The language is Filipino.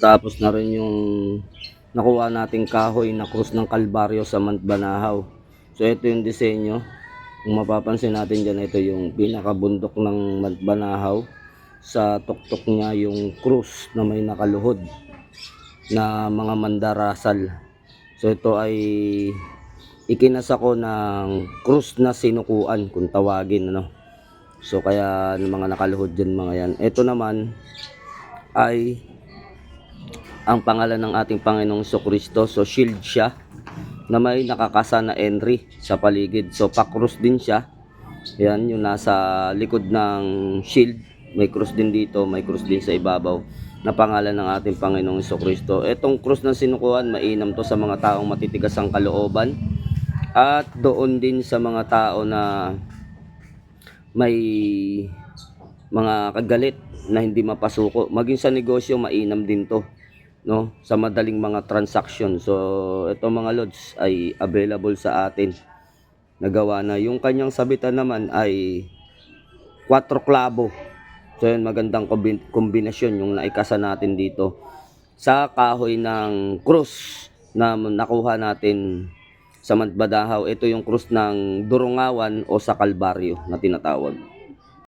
Tapos na rin yung nakuha nating kahoy na krus ng Kalbaryo sa Mantbanahaw. So ito yung disenyo. Kung mapapansin natin dyan, ito yung pinakabundok ng Mantbanahaw. Sa tuktok niya yung krus na may nakaluhod na mga mandarasal. So ito ay ikinasa ko ng krus na sinukuan kung tawagin ano. So kaya yung mga nakaluhod dyan mga yan. Ito naman ay ang pangalan ng ating Panginoong Kristo. So shield siya na may nakakasa na Henry sa paligid. So pakrus din siya. Yan yung nasa likod ng shield. May cross din dito, may cross din sa ibabaw na pangalan ng ating Panginoong Kristo. Etong cross na sinukuhan, mainam to sa mga taong matitigas ang kalooban at doon din sa mga tao na may mga kagalit na hindi mapasuko. Maging sa negosyo, mainam din to. No? Sa madaling mga transaction. So, ito mga lods ay available sa atin. Nagawa na. Yung kanyang sabitan naman ay 4 klabo. So, yun, magandang kombi- kombinasyon yung naikasa natin dito sa kahoy ng krus na nakuha natin sa Mantbadahaw. Ito yung krus ng Durungawan o sa Kalbaryo na tinatawag.